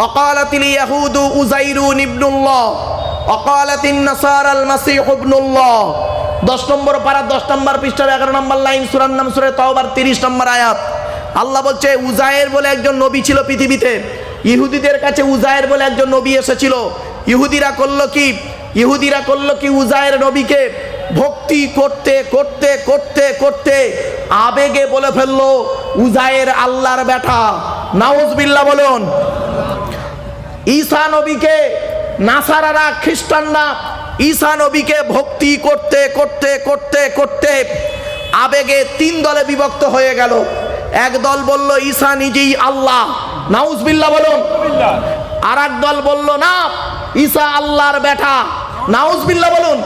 وقالت اليهود أزير ابن الله وقالت النصارى المسيح ابن الله দশ নম্বর পারা দশ নম্বর পৃষ্ঠার এগারো নম্বর লাইন সুরার নাম সুরে তওবার তিরিশ নম্বর আয়াত আল্লাহ বলছে উজায়ের বলে একজন নবী ছিল পৃথিবীতে ইহুদিদের কাছে উজায়ের বলে একজন নবী এসেছিল ইহুদিরা করলো কি ইহুদিরা করলো কি উজায়ের নবীকে ভক্তি করতে করতে করতে করতে আবেগে বলে ফেললো উজায়ের আল্লাহর বেটা নাউজবিল্লাহ বলুন ঈসা নবীকে, নাসারারা, খ্রিস্টানরা ঈসা নবীকে ভক্তি করতে করতে করতে করতে আবেগে তিন দলে বিভক্ত হয়ে গেল। এক দল বলল, ঈসা নিজেই আল্লাহ। নাউজবিল্লাহ বলুন। আর এক দল বলল, না, ঈসা আল্লাহর বেটা। নাউজবিল্লাহ বলুন।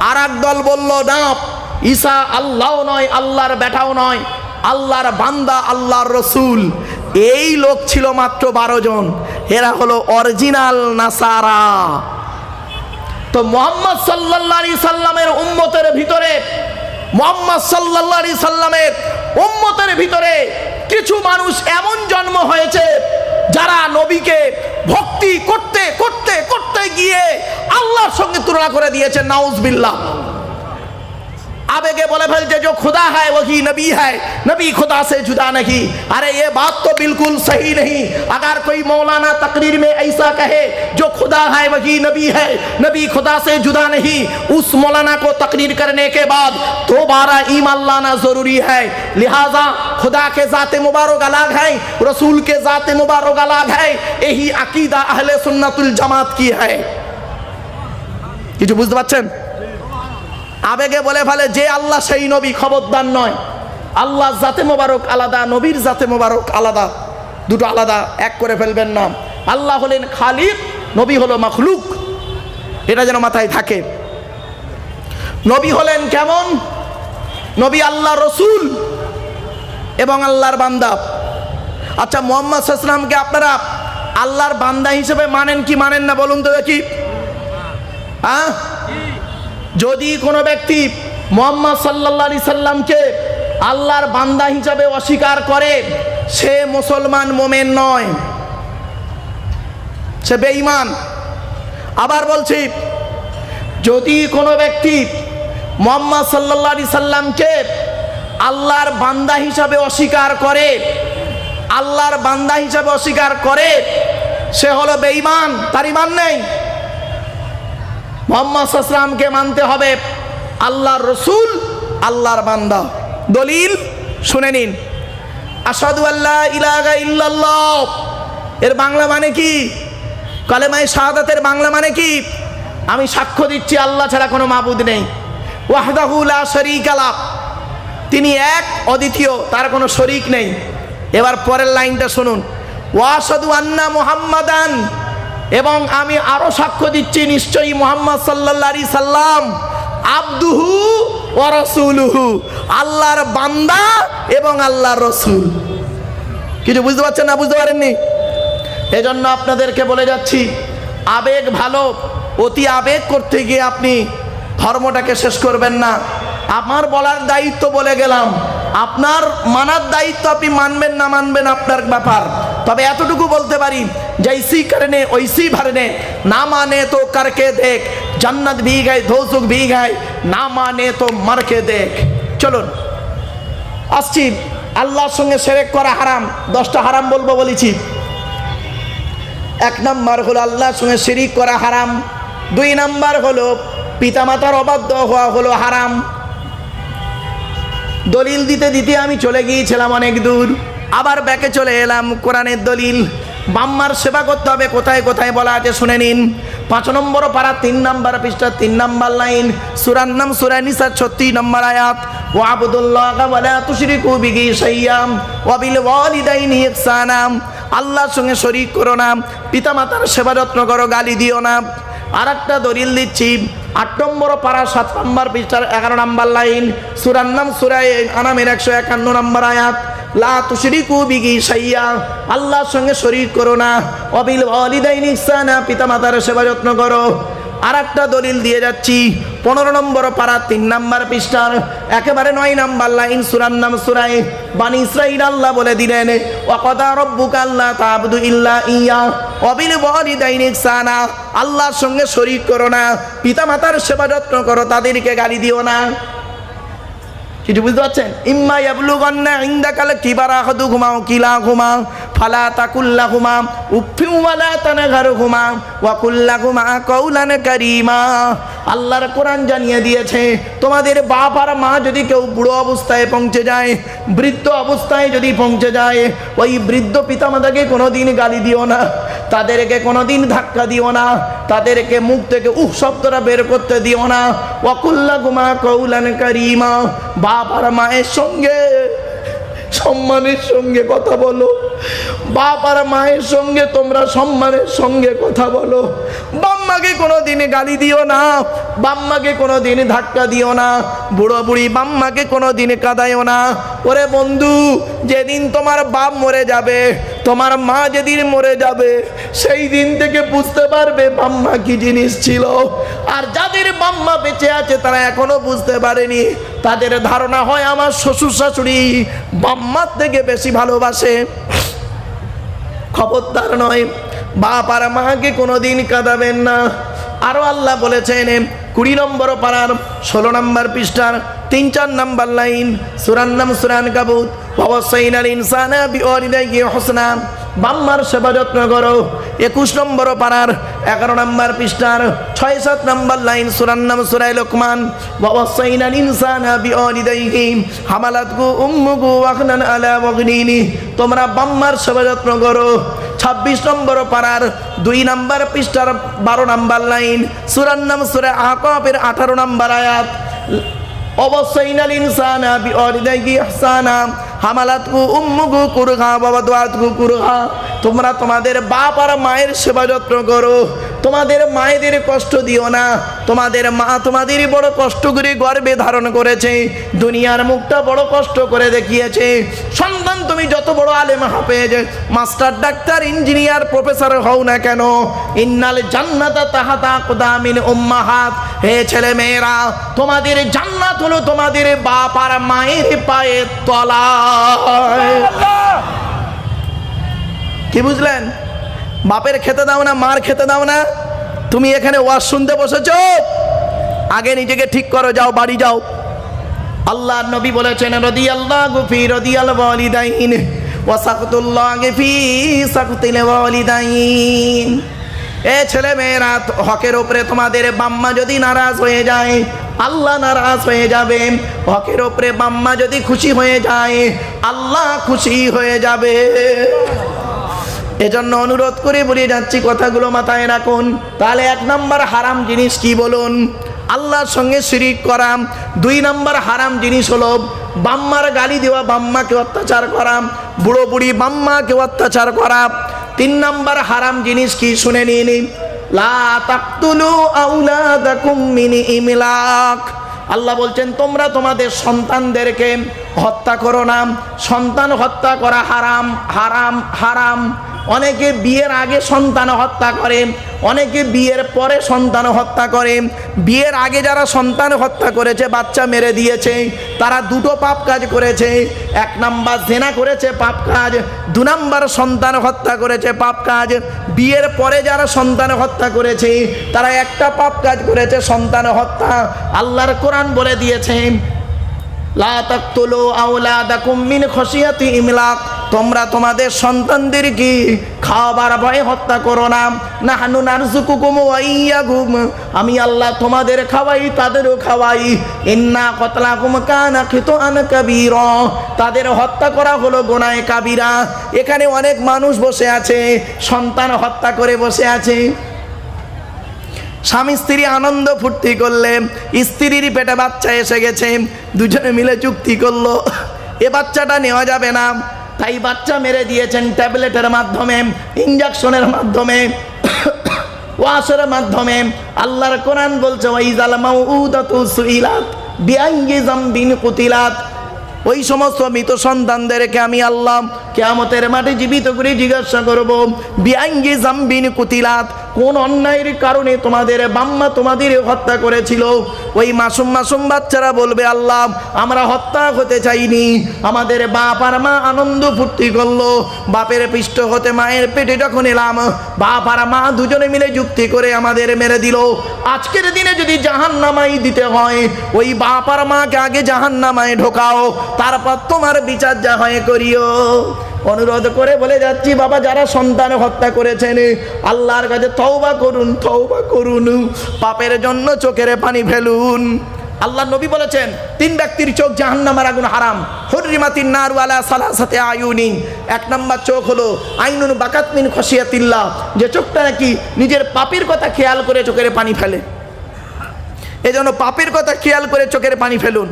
আর এক দল বলল, না, ঈসা আল্লাহও নয়, আল্লাহর বেটাও নয়, আল্লাহর বান্দা, আল্লাহর রসুল। এই লোক ছিল মাত্র বারো জন। এরা হলো অরিজিনাল নাসারা। তো মোহাম্মদ আলাইহি সাল্লামের উম্মতের ভিতরে, মোহাম্মদ আলাইহি সাল্লামের উম্মতের ভিতরে কিছু মানুষ এমন জন্ম হয়েছে, যারা নবীকে ভক্তি করতে করতে করতে গিয়ে আল্লাহর সঙ্গে তুলনা করে দিয়েছে, নাউজবিল্লাহ। आबेगे बोले फिर जो खुदा है वही नबी है नबी खुदा से जुदा नहीं अरे ये बात तो बिल्कुल सही नहीं अगर कोई मौलाना तकरीर में ऐसा कहे जो खुदा है वही नबी है नबी खुदा से जुदा नहीं उस मौलाना को तकरीर करने के बाद दोबारा ईमान लाना जरूरी है लिहाजा खुदा के जाते मुबारक अलग है रसूल के जाते मुबारक अलग है यही अकीदा अहले सुन्नतुल जमात की है কিছু বুঝতে পারছেন আবেগে বলে ফেলে, যে আল্লাহ সেই নবী, খবরদার নয়। আল্লাহ জাতে মোবারক আলাদা, নবীর জাতে মোবারক আলাদা। দুটো আলাদা, এক করে ফেলবেন না। আল্লাহ হলেন খালিক, নবী হলো মখলুক। এটা যেন মাথায় থাকে। নবী হলেন কেমন? নবী আল্লাহ রসুল এবং আল্লাহর বান্দা। আচ্ছা মোহাম্মদ সাল্লামকে আপনারা আল্লাহর বান্দা হিসেবে মানেন কি, মানেন না, বলুন তো দেখি। হ্যাঁ? যদি কোনো ব্যক্তি মোহাম্মদ সাল্লা সাল্লামকে আল্লাহর বান্দা হিসাবে অস্বীকার করে, সে মুসলমান মোমেন নয়। সে বেঈমান। আবার বলছি, যদি কোনো ব্যক্তি মোহাম্মদ সাল্লা সাল্লামকে আল্লাহর বান্দা হিসাবে অস্বীকার করে, আল্লাহর বান্দা হিসাবে অস্বীকার করে, সে হলো বেঈমান, তার ইমান নেই। মোহাম্মদ সাসলামকে মানতে হবে। আল্লাহর রসুল, আল্লাহর বান্দা। দলিল শুনে নিন। আসাদু আল্লাহ ইলাহা ইল্লাল্লাহ। এর বাংলা মানে কি? কালেমাই শাহাদাতের বাংলা মানে কি? আমি সাক্ষ্য দিচ্ছি, আল্লাহ ছাড়া কোনো মাবুদ নেই। ওয়াহদাহুলা শরিক আলাপ তিনি এক, অদ্বিতীয়, তার কোনো শরিক নেই। এবার পরের লাইনটা শুনুন। ওয়াসাদু আন্না মুহাম্মাদান। এবং আমি আরও সাক্ষ্য দিচ্ছি, নিশ্চয়ই মোহাম্মদ আলাইহি সাল্লাম আব্দুহু ওয়া রাসূলুহু, আল্লাহর বান্দা এবং আল্লাহর রসুল। কিছু বুঝতে পারছেন না, বুঝতে পারেননি? এজন্য আপনাদেরকে বলে যাচ্ছি, আবেগ ভালো, অতি আবেগ করতে গিয়ে আপনি ধর্মটাকে শেষ করবেন না। আমার বলার দায়িত্ব বলে গেলাম, আপনার মানার দায়িত্ব আপনি মানবেন না, মানবেন আপনার ব্যাপার। তবে এতটুকু বলতে পারি যে ইসি কারণে ওইসি ভরনে না মানে তো করকে দেখ, জান্নাত ভি গায় ধৌসুক ভি গায় না মানে তো মারকে দেখ। চলুন, আসছি। আল্লাহর সঙ্গে সেরেক করা হারাম, দশটা হারাম বলব বলেছি। এক নাম্বার হলো আল্লাহর সঙ্গে শেরিক করা হারাম, দুই নাম্বার হলো পিতামাতার অবাধ্য হওয়া হলো হারাম। দলিল দিতে দিতে আমি চলে গিয়েছিলাম অনেক দূর। আবার ব্যাকে চলে এলাম কোরআনের দলিল। বাম্মার সেবা করতে হবে, কোথায় কোথায় বলা আছে শুনে নিন। পাঁচ নম্বর পাড়া তিন নম্বর পৃষ্ঠা, তিন নম্বর লাইন। সুরার নাম সুরা নিসা ছত্রিশ নম্বর আয়াত। আল্লাহর সঙ্গে শরীক করো না পিতা মাতার সেবা যত্ন করো, গালি দিও না। আর একটা দলিল দিচ্ছি, আট নম্বর পাড়া সাত নম্বর পৃষ্ঠার এগারো নম্বর লাইন। সুরার নাম সুরায় আনামের একশো একান্ন নম্বর আয়াত। লা তুশরিকু বিহি শাইয়া। আল্লাহর সঙ্গে শরীক করো না। অবিল ওয়ালিদাইনি ইহসানা, পিতামাতার সেবা যত্ন করো। আর একটা দলিল দিয়ে যাচ্ছি। পনেরো নম্বর পাড়া তিন নাম্বার পৃষ্ঠার। একেবারে নয় নাম্বার লাইন সুরান নাম সুরাই বানি ইসরাইল আল্লাহ বলে দিলেন, ওয়াকাদা রব্বুকা আল্লাহ তাবদু ইল্লা ইয়া। অবিল ওয়ালিদাইন ইহসানা, আল্লাহর সঙ্গে শরীক করো না। পিতামাতার সেবা যত্ন করো, তাদেরকে গালি দিও না। কিছু বুঝতে পারছেন? ইম্মা ইয়াবলুগান্না ইনদাকাল কিবারা আহাদুহুমা ওয়া কিলাহুমা, ফালা তাকুল্লা ঘুমাম তাকুল্লাহুমা উফফিন ওয়ালা তানহারহুমা ওয়া কুল্লাহুমা কাওলান কারীমা। আল্লাহর কোরআন জানিয়ে দিয়েছে, তোমাদের বাপ আর মা যদি কেউ বুড়ো অবস্থায় পৌঁছে যায়, বৃদ্ধ অবস্থায় যদি পৌঁছে যায়, ওই বৃদ্ধ পিতামাতাকে কোনোদিন গালি দিও না, তাদেরকে কোনোদিন ধাক্কা দিও না। তাদেরকে মুখ থেকে উহ শব্দটা বের করতে দিও না। ওয়াকুল্লা গুমা কৌলান কারিমা। বাপ আর মায়ের সঙ্গে, সম্মানের সঙ্গে কথা বলো। বাপ আর মায়ের সঙ্গে তোমরা সম্মানের সঙ্গে কথা বলো। বাম্মাকে কোনো দিনে গালি দিও না। বাম্মাকে কোনো দিন ধাক্কা দিও না। বুড়ো বুড়ি বাম্মাকে কোনো দিন কাঁদাইও না। ওরে বন্ধু, যেদিন তোমার বাপ মরে যাবে তোমার মা যেদিন মরে যাবে, সেই দিন থেকে বুঝতে পারবে বাম্মা কি জিনিস ছিল। আর যাদের বাম্মা বেঁচে আছে, তারা এখনও বুঝতে পারেনি। তাদের ধারণা হয় আমার শ্বশুর শাশুড়ি বাম্মার থেকে বেশি ভালোবাসে। খবরদার নয়, বাপ আর মাকে কোনোদিন কাঁদাবেন না। আরও আল্লাহ বলেছেন কুড়ি নম্বর পাড়ার ষোলো নম্বর পৃষ্ঠার তিন চার নম্বর লাইন সুরান্নাম সুরান কাবুত, অবশ্যই ইনসানা হোসনা। বাম্মার সেবা যত্ন করো। একুশ নম্বর পাড়ার এগারো নম্বর পৃষ্ঠার ছয় সাত নম্বর লাইন সুরান্নাম সুরাই লোকমান ওয়াসাইনা ইনসানা বিওয়ালিদাইহি, হামালাতকু উম্মুকু ওয়াহনান আলা ওয়াগনিনি। তোমরা বাম্মার সেবা যত্ন করো। ছাব্বিশ নম্বর পাড়ার দুই নাম্বার পৃষ্ঠার বারো নাম্বার লাইন। সুরান্নাম সুরে আকাপের আঠারো নাম্বার আয়াত। তোমাদের মায়ের সেবা যত্ন করো। তোমাদের মায়েদের কষ্ট দিও না। তোমাদের মা তোমাদের বড় গর্বে ধারণ করেছে। দুনিয়ার মুখটা বড় কষ্ট করে দেখিয়েছে। তুমি যত বড় আলেম হাফেজ মাস্টার, ডাক্তার, ইঞ্জিনিয়ার, প্রফেসর হও না কেন, ইন্নাল জান্নাতা তাহাতা কুদামিন উম্মাহাত। হে ছেলে মেয়েরা, তোমাদের জান্নাত হলো তোমাদের বাপ আর মায়ের পায়ের তলায়। কি বুঝলেন? বাপের খেতে দাও না, মার খেতে দাও না। তুমি এখানে ওয়াজ শুনতে বসেছ? আগে নিজেকে ঠিক করো, যাও, বাড়ি যাও। আল্লাহ নবী বলেছেন রদি আল্লাহ গুফি রদি আল ওয়ালিদাইন ওয়াসাকুতুল্লাহ গিফি সাকুতিল ওয়ালিদাইন। এ ছেলে মেয়েরা, হকের ওপরে তোমাদের বাম্মা যদি নারাজ হয়ে যায়, আল্লাহ নারাজ হয়ে যাবে। হকের ওপরে বাম্মা যদি খুশি হয়ে যায়, আল্লাহ খুশি হয়ে যাবে। এজন্য অনুরোধ করে বলে যাচ্ছি, কথাগুলো মাথায় রাখুন। তাহলে এক নম্বর হারাম জিনিস কি বলুন? আল্লাহর সঙ্গে শিরিক করা। দুই নম্বর হারাম জিনিস হলো বাম্মার গালি দেওয়া, বাম্মাকে অত্যাচার করা। বুড়ো বুড়ি বাম্মাকে অত্যাচার করা। তিন নম্বর হারাম জিনিস কি শুনে নিয়ে আল্লাহ বলছেন, তোমরা তোমাদের সন্তানদেরকে হত্যা করো না। সন্তান হত্যা করা হারাম হারাম হারাম। অনেকে বিয়ের আগে সন্তান হত্যা করে, অনেকে বিয়ের পরে সন্তান হত্যা করে। বিয়ের আগে যারা সন্তান হত্যা করেছে, বাচ্চা মেরে দিয়েছে, তারা দুটো পাপ কাজ করেছে। এক নাম্বার জেনা করেছে পাপ কাজ, দু নাম্বার সন্তান হত্যা করেছে পাপ কাজ। বিয়ের পরে যারা সন্তান হত্যা করেছে, তারা একটা পাপ কাজ করেছে, সন্তান হত্যা। আল্লাহর কোরআন বলে দিয়েছে, লা তাকতুলু আওলাদাকুম মিন খসিয়াতি ইমলাক। তোমরা তোমাদের সন্তানদেরকে খাবার ভয়ে হত্যা করো না? ওয়া ইয়্যাকুম আমি আল্লাহ তোমাদের খাওয়াই, তাদেরও খাওয়াই। ইন্না কতলাকুম কানা খিতান কাবীরা। তাদের হত্যা করা হলো গোনায় কাবিরা। এখানে অনেক মানুষ বসে আছে, সন্তান হত্যা করে বসে আছে। স্বামী স্ত্রী আনন্দ ফুর্তি করলে, স্ত্রীর পেটে বাচ্চা এসে গেছে, দুজনে মিলে চুক্তি করল। এ বাচ্চাটা নেওয়া যাবে না। তাই বাচ্চা মেরে দিয়েছেন ট্যাবলেটের মাধ্যমে ইঞ্জেকশনের মাধ্যমে, ওয়াশের মাধ্যমে। আল্লাহর কোরআন বলছে, ওয়াইজাল মাউউদাতু সুইলাত, বিআইয়ি জামবিন কুতিলাত। ওই সমস্ত মৃত সন্তানদেরকে আমি আল্লাহ কেয়ামতের মাঠে জীবিত করে জিজ্ঞাসা করব বিআইঙ্গি জাম্বিন কুতিলাত কোন অন্যায়ের কারণে তোমাদের বাম্মা তোমাদের হত্যা করেছিল? ওই মাসুম মাসুম বাচ্চারা বলবে, আল্লাহ, আমরা হত্যা হতে চাইনি। আমাদের বাপ আর মা আনন্দ ফুর্তি করল। বাপের পৃষ্ঠ হতে মায়ের পেটে যখন এলাম, বাপ আর মা দুজনে মিলে যুক্তি করে আমাদের মেরে দিল। আজকের দিনে যদি জাহান নামাই দিতে হয়, ওই বাপ আর মাকে আগে জাহান নামায় ঢোকাও। তারপর তোমার বিচার যা হয় করিও। অনুরোধ করে বলে যাচ্ছি, বাবা, যারা সন্তান হত্যা করেছেন, আল্লাহর কাছে তওবা করুন তওবা করুন, পাপের জন্য চোখের পানি ফেলুন। আল্লাহ নবী বলেছেন, তিন ব্যক্তির চোখ জাহান্নামের আগুন হারাম। হরিমাতিন নারওয়ালা সালাসাতে আয়ুনিন এক নাম্বার চোখ হলো আইনুন বাকাতমিন খসিয়াতিল্লাহ। যে চোখটা নাকি নিজের পাপের কথা খেয়াল করে চোখের পানি ফেলে। এজন্য পাপের কথা খেয়াল করে চোখের পানি ফেলুন।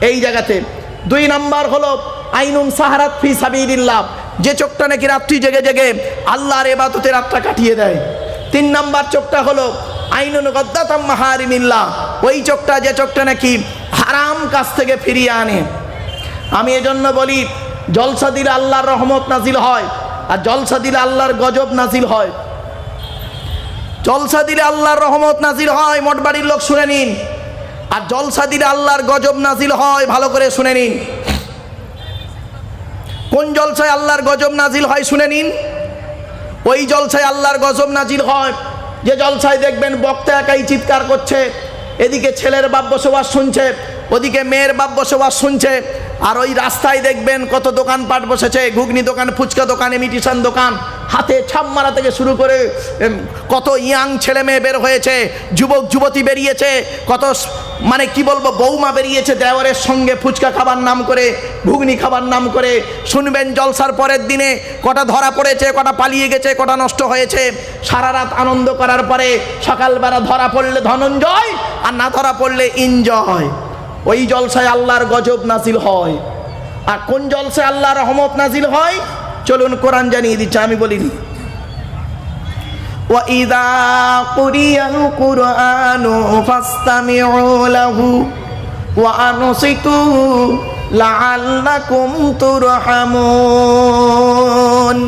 এই জায়গাতে। দুই নাম্বার হলো আইনুন সাহারাত ফি সাবিলিল্লাহ। যে চোখটা নাকি রাত্রি জেগে জেগে আল্লাহর এবাদতে রাতটা কাটিয়ে দেয়। তিন নাম্বার চোখটা হলো আইনুন গদ্দাতাম মাহারিমিল্লাহ। ওই চোখটা যে চোখটা নাকি হারাম কাছ থেকে ফিরিয়ে আনে। আমি এজন্য বলি, জলসা দিলে আল্লাহর রহমত নাজিল হয়, আর জলসা দিলে আল্লাহর গজব নাজিল হয়। জলসা দিলে আল্লাহর রহমত নাজিল হয়, মোটবাড়ির লোক শুনে নিন। আর জলসা দিলে আল্লাহর গজব নাজিল হয়, ভালো করে শুনে নিন। কোন জলসায় আল্লাহর গজব নাজিল হয় শুনে নিন। ওই জলসায় আল্লাহর গজব নাজিল হয়। যে জলসায় দেখবেন বক্তা একাই চিৎকার করছে, এদিকে ছেলের বাপ বসবাস শুনছে। ওদিকে মেয়ের বাপ বসবাস শুনছে, আর ওই রাস্তায় দেখবেন কত দোকানপাট বসেছে, ঘুগনি দোকান, ফুচকা দোকান ইমিটেশন দোকান, হাতে ছাপ মারা থেকে শুরু করে কত ইয়াং ছেলে মেয়ে বের হয়েছে, যুবক, যুবতী বেরিয়েছে, কত মানে কি বলব, বৌমা বেরিয়েছে দেওয়ারের সঙ্গে ফুচকা খাবার নাম করে, ঘুগনি খাবার নাম করে। শুনবেন জলসার পরের দিনে কটা ধরা পড়েছে, কটা পালিয়ে গেছে, কটা নষ্ট হয়েছে। সারা রাত আনন্দ করার পরে সকালবেলা ধরা পড়লে ধনঞ্জয়, আর না ধরা পড়লে ইনজয় ওই জলসায় আল্লাহর গজব নাজিল হয় আর কোন জলসায় আল্লাহর রহমত নাজিল হয় চলুন কোরআন জানিয়ে দিচ্ছে আমি বলিনি وإذا قرئ القرآن فاستمعوا له وأنصتوا لعلكم ترحمون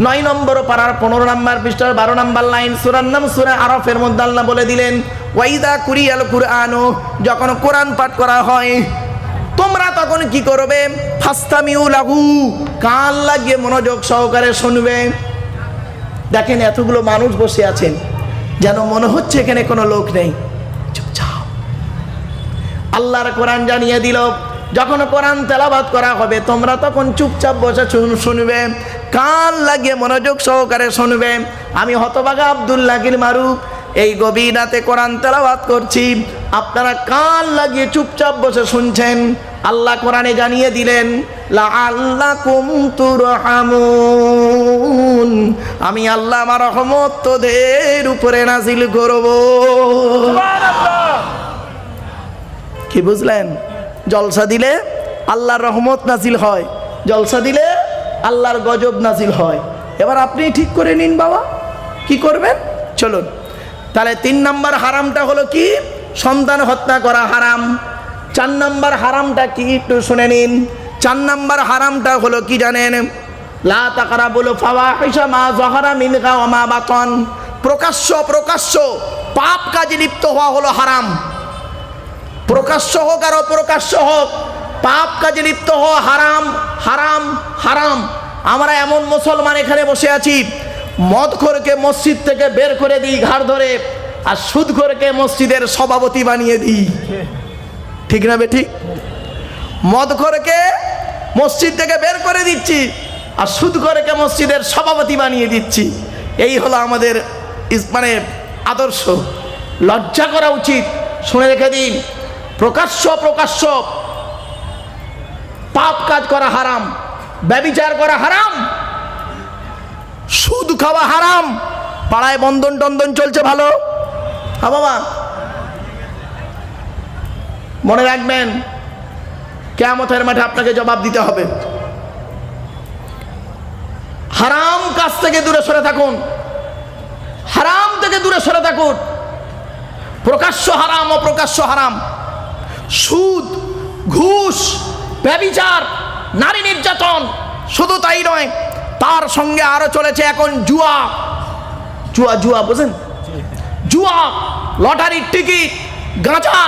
নয় নম্বর পাড়ার পনেরো নম্বর পৃষ্ঠার বারো নম্বর লাইন, সুরার নাম সুরা আরফের মধ্যে আল্লাহ বলে দিলেন, ওয়াইদা কুরিয়াল কুরআনু, যখন কোরআন পাঠ করা হয়, তোমরা তখন কি করবে? ফাস্তামিউ লাহু, কান লাগিয়ে মনোযোগ সহকারে শুনবে। দেখেন এতগুলো মানুষ বসে আছেন, যেন মনে হচ্ছে এখানে কোনো লোক নেই। চুপচাপ আল্লাহর কোরআন জানিয়ে দিল, যখন কোরআন তেলাবাদ করা হবে, তোমরা তখন চুপচাপ বসে শুন- শুনবে। কান লাগিয়ে মনোযোগ সহকারে শুনবে। আমি হতবাগা আবদুল্লাহির মারুক এই গভীর রাতে কোরআন তেলাবাদ করছি। আপনারা কান লাগিয়ে চুপচাপ বসে শুনছেন। আল্লাহ কোরআনে জানিয়ে দিলেন আল্লাহ আমি আল্লাহ আমার রহমত উপরে নাজিল করব। কি বুঝলেন? জলসা দিলে আল্লাহর রহমত নাজিল হয়। জলসা দিলে আল্লাহর গজব নাজিল হয়। এবার আপনি ঠিক করে নিন বাবা, কি করবেন? চলুন। তাহলে তিন নাম্বার হারামটা হলো কি? সন্তান হত্যা করা হারাম। চার নাম্বার হারামটা কি? একটু শুনে নিন। চার নাম্বার হারামটা হলো কি জানেন? লা তাকারা প্রকাশ্য প্রকাশ্য পাপ কাজে লিপ্ত হওয়া হলো হারাম। প্রকাশ্য হোক আর অপ্রকাশ্য হোক পাপ কাজে লিপ্ত হওয়া হারাম হারাম হারাম। আমরা এমন মুসলমান এখানে বসে আছি, মদখোরকে মসজিদ থেকে বের করে দিই ঘাড় ধরে, আর সুদখোরকে মসজিদের সভাপতি বানিয়ে দিই। ঠিক না বে ঠিক মদখোরকে মসজিদ থেকে বের করে দিচ্ছি, আর সুদখোরকে মসজিদের সভাপতি বানিয়ে দিচ্ছি। এই হলো আমাদের মানে আদর্শ। লজ্জা করা উচিত। শুনে রেখে দিন। প্রকাশ্য প্রকাশ্য পাপ কাজ করা হারাম, ব্যবিচার করা হারাম, সুদ খাওয়া হারাম, পাড়ায় বন্ধন টন্দন চলছে ভালো? হ্যাঁ বাবা। মনে রাখবেন, কেয়ামতের মাঠে আপনাকে জবাব দিতে হবে। হারাম কাজ থেকে দূরে সরে থাকুন। হারাম থেকে দূরে সরে থাকুন। প্রকাশ্য হারাম, অপ্রকাশ্য হারাম। সুদ, ঘুষ ব্যবিচার নারী নির্যাতন। শুধু তাই নয়, তার সঙ্গে আরও চলেছে এখন জুয়া। জুয়া জুয়া বুঝেন জুয়া, লটারির টিকিট, গাঁজা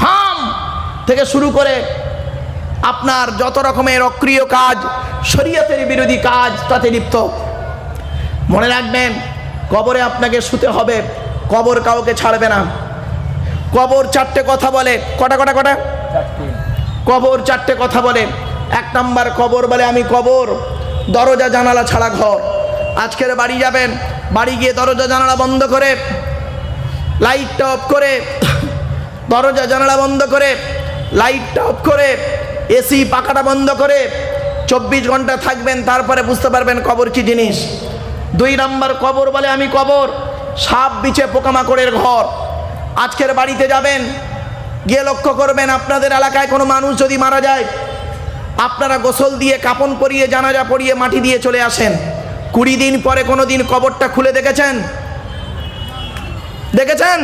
ভাম থেকে শুরু করে আপনার যত রকমের অক্রিয় কাজ, শরীয়তের বিরোধী কাজ, তাতে লিপ্ত। মনে রাখবেন, কবরে আপনাকে শুতে হবে, কবর কাউকে ছাড়বে না। কবর চারটে কথা বলে, কটা কটা কটা? কবর, চারটে কথা বলে। এক নাম্বার কবর বলে, আমি কবর, দরজা, জানালা ছাড়া ঘর। আজকের বাড়ি যাবেন, বাড়ি গিয়ে দরজা, জানালা বন্ধ করে, লাইটটা অফ করে, দরজা, জানালা বন্ধ করে, লাইটটা অফ করে এসি পাখাটা বন্ধ করে, চব্বিশ ঘণ্টা থাকবেন, তারপরে বুঝতে পারবেন কবর কি জিনিস। দুই নাম্বার কবর বলে, আমি কবর, সাপ বিছে পোকামাকড়ের ঘর। আজকের বাড়িতে যাবেন গিয়ে লক্ষ্য করবেন আপনাদের এলাকায় কোনো মানুষ যদি মারা যায়, আপনারা গোসল দিয়ে কাপন পরিয়ে জানাজা পরিয়ে মাটি দিয়ে চলে আসেন। কুড়ি দিন পরে কোনো দিন কবরটা খুলে দেখেছেন? দেখেছেন?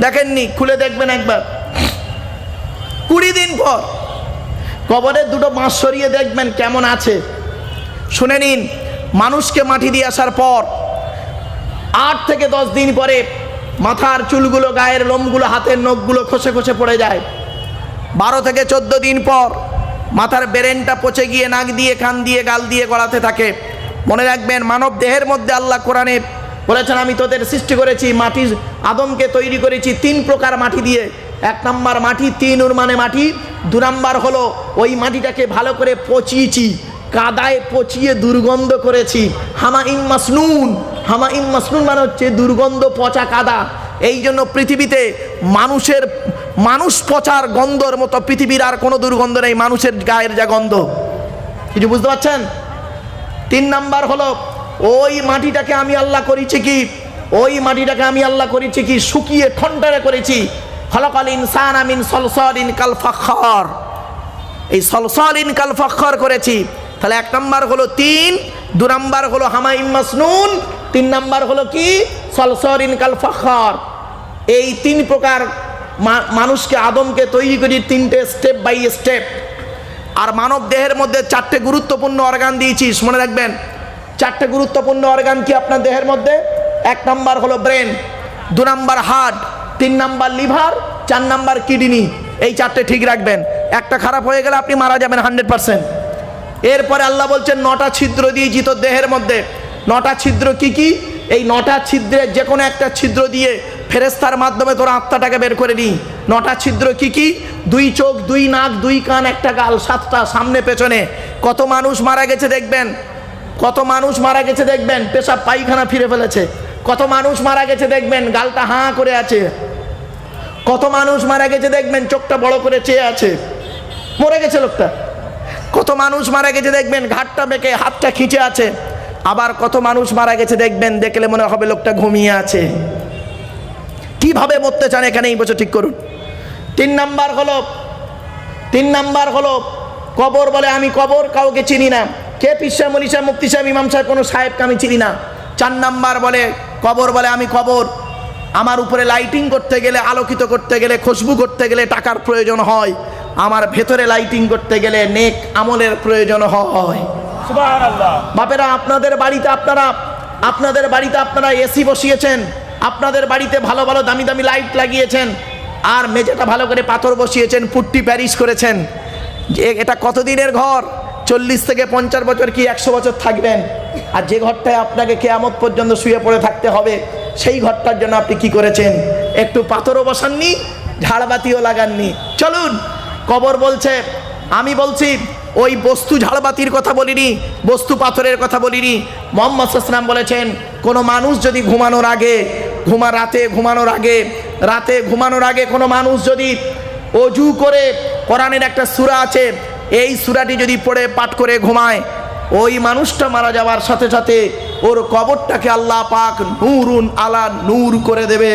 দেখেননি? খুলে দেখবেন একবার। কুড়ি দিন পর কবরের দুটো বাঁশ সরিয়ে দেখবেন কেমন আছে। শুনে নিন, মানুষকে মাটি দিয়ে আসার পর আট থেকে দশ দিন পরে মাথার চুলগুলো, গায়ের লোমগুলো, হাতের নখগুলো খসে খসে পড়ে যায়। বারো থেকে চোদ্দ দিন পর মাথার বেরেনটা পচে গিয়ে নাক দিয়ে, কান দিয়ে, গাল দিয়ে গড়াতে থাকে। মনে রাখবেন, মানব দেহের মধ্যে আল্লাহ কোরআনে বলেছেন, আমি তোদের সৃষ্টি করেছি, মাটি আদমকে তৈরি করেছি তিন প্রকার মাটি দিয়ে। এক নাম্বার মাটি, তিন উর মানে মাটি, দু নাম্বার হলো ওই মাটিটাকে ভালো করে পচিয়েছি। কাদায় পচিয়ে দুর্গন্ধ করেছি। হামা ইম মাসনুন। হামা ইম মাসনুন মানে হচ্ছে দুর্গন্ধ পচা কাদা। এই জন্য পৃথিবীতে মানুষের, মানুষ পচার গন্ধর মতো পৃথিবীর আর কোনো দুর্গন্ধ নেই, মানুষের গায়ের যা গন্ধ। কিছু বুঝতে পারছেন? তিন নাম্বার হলো, ওই মাটিটাকে আমি আল্লাহ করেছি কি? ওই মাটিটাকে আমি আল্লাহ করেছি কি? শুকিয়ে ঠন্ডারে করেছি। খলকাল ইনসান আমিন সলসলিন কাল ফাখর। এই সলসলিন কাল ফাখর করেছি। তাহলে এক নাম্বার হলো তিন, দু নাম্বার হলো হামাইম মাসনুন, তিন নাম্বার হলো কি? সলসলিন কাল ফাখর। এই তিন প্রকার মানুষকে, আদমকে তৈরি করি তিনটে স্টেপ বাই স্টেপ আর মানব দেহের মধ্যে চারটে গুরুত্বপূর্ণ অর্গান দিয়েছিস মনে রাখবেন। চারটে গুরুত্বপূর্ণ অর্গান কি আপনার দেহের মধ্যে? এক নাম্বার হলো ব্রেন দু নাম্বার হার্ট তিন নাম্বার লিভার চার নাম্বার কিডনি এই চারটে ঠিক রাখবেন। একটা খারাপ হয়ে গেলে আপনি মারা যাবেন হান্ড্রেড পার্সেন্ট এরপরে আল্লাহ বলছেন, নটা ছিদ্র দিয়েছি তোর দেহের মধ্যে। নটা ছিদ্র কি কি? এই নটা ছিদ্রের যে কোনো একটা ছিদ্র দিয়ে ফেরেস্তার মাধ্যমে তোর আত্মাটাকে বের করে নিই। নটা ছিদ্র কি কি? দুই চোখ, দুই নাক, দুই কান, একটা গাল, সাতটা সামনে, পেছনে। কত মানুষ মারা গেছে দেখবেন? কত মানুষ মারা গেছে দেখবেন? পেশাব পায়খানা ফিরে ফেলেছে। কত মানুষ মারা গেছে দেখবেন? গালটা হাঁ করে আছে। কত মানুষ মারা গেছে দেখবেন? চোখটা বড় করে চেয়ে আছে। মরে গেছে লোকটা। কত মানুষ মারা গেছে দেখবেন, ঘাটটা বেঁকে, হাতটা খিচে আছে। আবার কত মানুষ মারা গেছে দেখবেন, দেখলে মনে হবে লোকটা ঘুমিয়ে আছে। কীভাবে মরতে চান এখানে এই বছর ঠিক করুন। তিন নাম্বার হলো, তিন নাম্বার হলো, কবর বলে আমি কবর, কাউকে চিনি না। কে পিসা মনীষা মুক্তি সাহেব ইমাম সাহেব, কোনো সাহেবকে আমি চিনি না। চার নাম্বার বলে, কবর বলে আমি কবর। আমার উপরে লাইটিং করতে গেলে, আলোকিত করতে গেলে, খুশবু করতে গেলে টাকার প্রয়োজন হয়। আমার ভেতরে লাইটিং করতে গেলে নেক আমলের প্রয়োজন হয়। বাপেরা আপনাদের বাড়িতে আপনারা আপনাদের বাড়িতে আপনারা এসি বসিয়েছেন আপনাদের বাড়িতে ভালো ভালো দামি দামি লাইট লাগিয়েছেন আর মেঝেটা ভালো করে পাথর বসিয়েছেন পুট্টি প্যারিস করেছেন। যে এটা কতদিনের ঘর? চল্লিশ থেকে পঞ্চাশ বছর কি একশো বছর থাকবেন? আর যে ঘরটায় আপনাকে কেয়ামত পর্যন্ত শুয়ে পড়ে থাকতে হবে সেই ঘরটার জন্য আপনি কি করেছেন? একটু পাথরও বসাননি ঝাড়বাতিও লাগাননি। চলুন কবর বলছে, আমি বলছি, ওই বস্তু ঝাড়বাতির কথা বলিনি, বস্তু পাথরের কথা বলিনি। মোহাম্মদ সাসলাম বলেছেন, কোনো মানুষ যদি ঘুমানোর আগে, ঘুমা রাতে ঘুমানোর আগে, রাতে ঘুমানোর আগে কোনো মানুষ যদি অজু করে, কোরআনের একটা সূরা আছে, এই সূরাটি যদি পড়ে, পাঠ করে ঘুমায়, ওই মানুষটা মারা যাওয়ার সাথে সাথে ওর কবরটাকে আল্লাহ পাক নূরুন আলা নূর করে দেবে।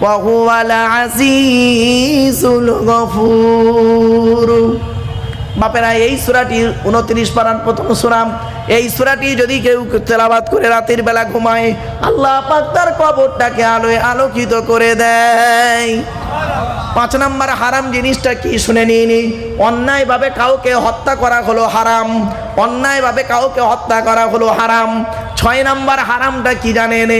وهو العزيز الغفور বাপেরা এই সুরাটি উনত্রিশ পারান প্রথম সুরাম এই সুরাটি যদি কেউ তেলাবাত করে রাতের বেলা ঘুমায় আল্লাহ পাক তার কবরটাকে আলোয় আলোকিত করে দেয় পাঁচ নাম্বার হারাম জিনিসটা কি শুনে নিয়ে অন্যায়ভাবে কাউকে হত্যা করা হলো হারাম অন্যায়ভাবে কাউকে হত্যা করা হলো হারাম ছয় নাম্বার হারামটা কি জানেন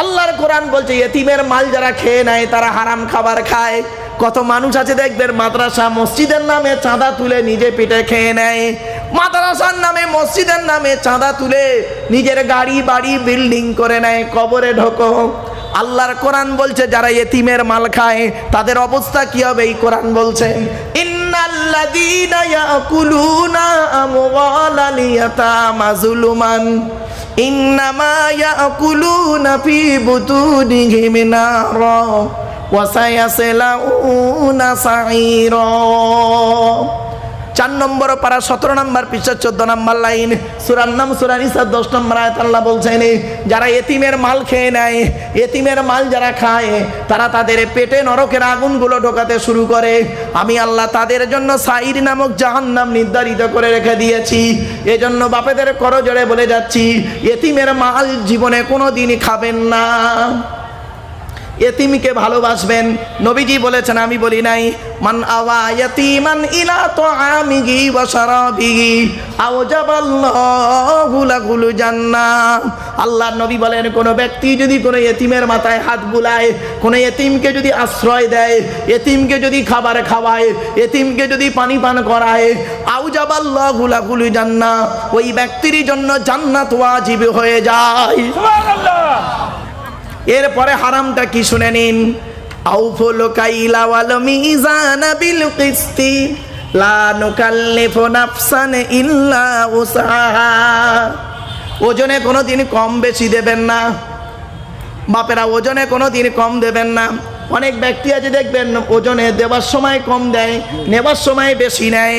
আল্লাহর কোরআন বলছে এতিমের মাল যারা খেয়ে নেয়, তারা হারাম খাবার খায়। কত মানুষ আছে দেখবেন, মাদ্রাসা মসজিদের নামে চাঁদা তুলে নিজে পিঠে খেয়ে নেয়। মাদ্রাসার নামে, মসজিদের নামে চাঁদা তুলে নিজের গাড়ি, বাড়ি, বিল্ডিং করে নেয়, কবরে ঢোকো। আল্লাহর কোরআন বলছে, যারা এতিমের মাল খায়, তাদের অবস্থা কি হবে? এই কোরআন বলছে ইন্নাল্লাযীনা ইয়াকুলুনা আমওয়ালাল ইয়াতামা যুলুমান ইন্নামা ইয়াকুলুনা ফি বুতুনিহিম নারা ওয়া সায়াসলাউনা সাঈরা। চার নম্বর পারা সতেরো নম্বর পৃষ্ঠা চোদ্দ নম্বর লাইন। সুরার নাম সুরান ইসার দশ নম্বর আয়াত আল্লাহ বলছেন, যারা এতিমের মাল খেয়ে নেয়, এতিমের মাল যারা খায়, তারা তাদের পেটে নরকের আগুনগুলো ঢোকাতে শুরু করে। আমি আল্লাহ তাদের জন্য সাইর নামক জাহান্নাম নির্ধারিত করে রেখে দিয়েছি। এজন্য বাপেদের করজোড়ে বলে যাচ্ছি, এতিমের মাল জীবনে কোনো দিনই খাবেন না। এতিমকে ভালোবাসবেন। নবীজি বলেছেন, আমি বলি নাই, মান আওয়া ইয়াতিমান ইলা তাআমিহি ওয়া শারাবিহি, আওজাবাল্লাহু লাহুল জান্নাহ। আল্লাহর নবী বলেন, কোন ব্যক্তি যদি কোনো এতিমের মাথায় হাত বুলায়, কোনো এতিমকে যদি আশ্রয় দেয়, এতিমকে যদি খাবার খাওয়ায়, এতিমকে যদি পানি পান করায় আউজাবাল্লাহু লাহুল জান্নাহ, ওই ব্যক্তির জন্য জান্নাত ওয়াজিব হয়ে যায়। সুবহানাল্লাহ! এরপরে হারামটা কি শুনে নিন? আউফুল কাইলা ওয়াল মিজান লা নুকাল্লিফু ইল্লা উসাহা ওজনে কোনো দিন কম বেশি দেবেন না। বাপেরা, ওজনে কোনো দিন কম দেবেন না। অনেক ব্যক্তি আছে দেখবেন, ওজনে দেওয়ার সময় কম দেয় নেবার সময় বেশি নেয়।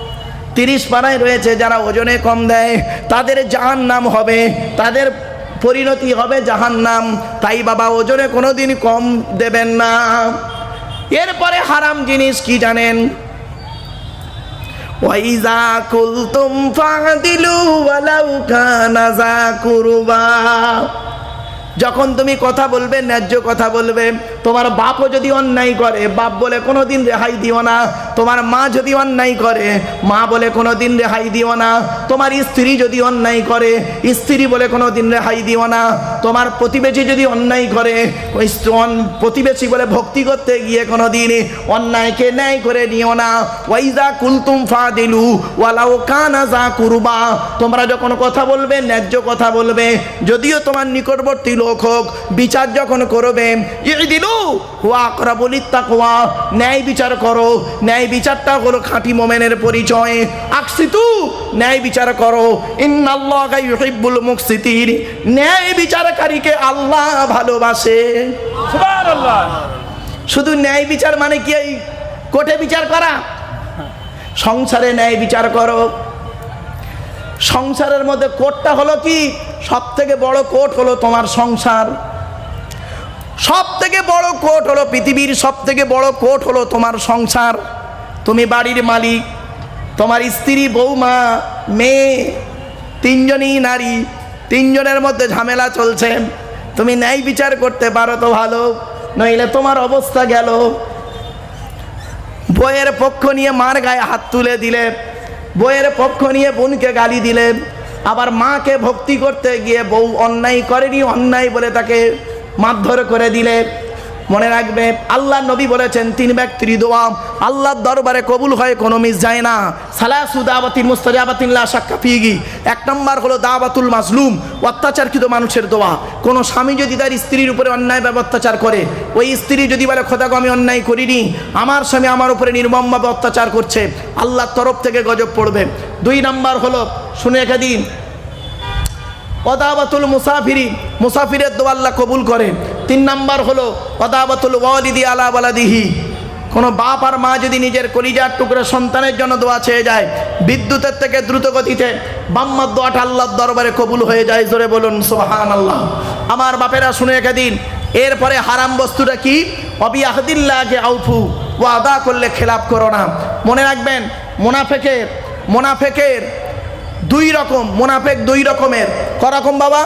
তিরিশ পাড়ায় রয়েছে যারা ওজনে কম দেয়। তাদের জাহান নাম হবে, তাদের পরিণতি হবে জাহান নাম তাই বাবা, ওজনে কোনো দিন কম দেবেন না। এরপরে হারাম জিনিস কি জানেন? ওয়াইজা কুলতুম ফাদিলু ওয়ালাউ কানা যা কুরবা। যখন তুমি কথা বলবে, ন্যায্য কথা বলবে, তোমার বাপও যদি অন্যায় করে, বাপ বলে কোনো দিন রেহাই দিও না। তোমার মা যদি অন্যায় করে, মা বলে কোনো দিন রেহাই দিও না। তোমার স্ত্রী যদি অন্যায় করে, স্ত্রী বলে কোনো দিন রেহাই দিও না। তোমার প্রতিবেশী যদি অন্যায় করে প্রতিবেশী বলে ভক্তি করতে গিয়ে কোনো দিন অন্যায়কে ন্যায় করে নিও না। ওয়াইজা কুলতুম ফা দিলু ওয়ালাও কানা যা কুরবা। তোমরা যখন কথা বলবে, ন্যায্য কথা বলবে। যদিও তোমার নিকটবর্তী লোক হোক বিচার যখন করবে দিলু হুয়া বলি তাকওয়া ন্যায় বিচার করো ন্যায় বিচারটা হলো খাঁটি মোমেনের পরিচয়। আকসিতু ন্যায় বিচার করো। ইন্নাল্লাহা ইউহিব্বুল মুকসিতিন ন্যায় বিচারকারীকে আল্লাহ ভালোবাসে। সুবহানাল্লাহ। শুধু ন্যায় বিচার মানে কি কোর্টে বিচার করা? সংসারে ন্যায় বিচার করো সংসারের মধ্যে কোটটা হলো কি? সব থেকে বড় কোর্ট হলো তোমার সংসার। সব থেকে বড় কোর্ট হলো পৃথিবীর সব থেকে বড় কোর্ট হলো তোমার সংসার। তুমি বাড়ির মালিক, তোমার স্ত্রী, বৌমা, মেয়ে, তিনজনই নারী, তিনজনের মধ্যে ঝামেলা চলছে। তুমি ন্যায় বিচার করতে পারো তো ভালো, নইলে তোমার অবস্থা গেল। বইয়ের পক্ষ নিয়ে মার গায়ে হাত তুলে দিলে। বইয়ের পক্ষ নিয়ে বোনকে গালি দিলেন আবার মাকে ভক্তি করতে গিয়ে বউ অন্যায় করেনি, অন্যায় বলে তাকে মারধর করে দিলে। মনে রাখবে, আল্লাহ নবী বলেছেন, তিন ব্যক্তির দোয়া আল্লাহর দরবারে কবুল হয় কোনো মিস যায় না। সালাসু দাওয়াতিন মুস্তাজাবাতিল্লাহ সাক্কা ফিগি এক নম্বর হলো দাওয়াতুল মাজলুম, অত্যাচারকৃত মানুষের দোয়া। কোনো স্বামী যদি তার স্ত্রীর উপরে অন্যায় অন্যায়ভাবে অত্যাচার করে, ওই স্ত্রী যদি বলে খোদাগো আমি অন্যায় করিনি, আমার স্বামী আমার উপরে নির্মমভাবে অত্যাচার করছে, আল্লাহর তরফ থেকে গজব পড়বে। দুই নম্বর হলো, শুনে রেখে দিন অদাবাতুল মুসাফিরি, মুসাফিরের দোয়া আল্লাহ কবুল করে। তিন নাম্বার হলো অদাবাতুল ওয়ালিদি আলা বালাদিহি। কোনো বাপ আর মা যদি নিজের কলিজার টুকরো সন্তানের জন্য দোয়া চেয়ে যায়, বিদ্যুতের থেকে দ্রুত গতিতে বাম্মার দোয়াটা আল্লাহর দরবারে কবুল হয়ে যায়, জোরে বলুন সোহান আল্লাহ আমার বাপেরা শুনে রেখে দিন, এরপরে হারাম বস্তুটা কি? অবিয়াহদিল্লাহকে আউফু ও আদা করলে খেলাপ করো না। মনে রাখবেন, মোনাফেকের মোনাফেকের দুই রকম, মোনাফেক দুই রকমের। করকম বাবা?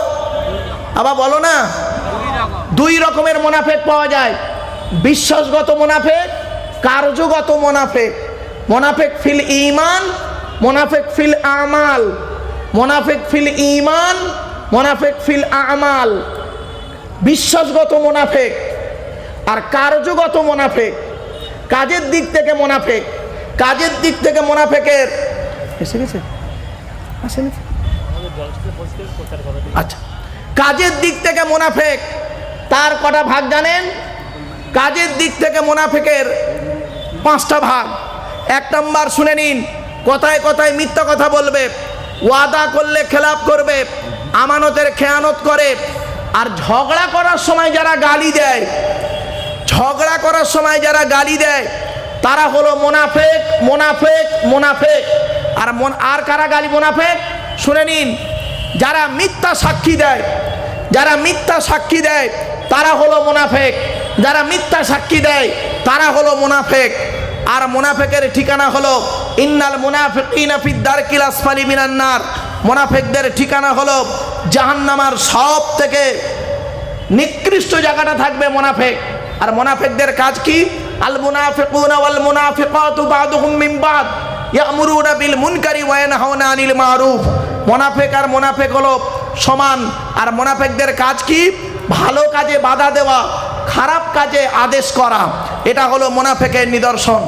আবার বলো না। দুই রকমের মোনাফেক পাওয়া যায়। বিশ্বাসগত মোনাফেক কার্যগত মোনাফেক। মোনাফেক ফিল ইমান মোনাফেক ফিল আমাল। মোনাফেক ফিল ইমান মোনাফেক ফিল আমাল। বিশ্বাসগত মোনাফেক আর কার্যগত মোনাফেক। কাজের দিক থেকে মোনাফেক, কাজের দিক থেকে মোনাফেকের। এসে গেছে? আসেনি। আচ্ছা। কাজের দিক থেকে মোনাফেক তার কটা ভাগ জানেন? কাজের দিক থেকে মোনাফেকের পাঁচটা ভাগ। এক নম্বর শুনে নিন কথায় কথায় মিথ্যা কথা বলবে ওয়াদা করলে খেলাপ করবে আমানতের খেয়ানত করে। আর ঝগড়া করার সময় যারা গালি দেয় ঝগড়া করার সময় যারা গালি দেয় তারা হলো মোনাফেক মোনাফেক মোনাফেক। আর মন আর কারা গালি মোনাফেক শুনে নিন, যারা মিথ্যা সাক্ষী দেয়, যারা মিথ্যা সাক্ষী দেয়, তারা হলো মোনাফেক। যারা মিথ্যা সাক্ষী দেয়, তারা হলো মোনাফেক। আর মোনাফেকের ঠিকানা হলো ইন্নাল মুনাফিকিনা ফিদ দারকিল আসফালি মিনান নার। মোনাফেকদের ঠিকানা হলো জাহান্নামার সব থেকে নিকৃষ্ট জায়গাটা থাকবে মোনাফেক। আর মোনাফেকদের কাজ কি? আল মুনাফিকুনা ওয়াল মুনাফিকাতু বাদুহুম মিন বাদ। ইয়ামুরুনা বিল মুনকারি ওয়া ইয়ানহাউনা আনিল মারুফ। মোনাফেক আর মোনাফেক হলো সমান। আর মোনাফেকদের কাজ কি? ভালো কাজে বাধা দেওয়া, খারাপ কাজে আদেশ করা। এটা হলো মোনাফেকের নিদর্শন।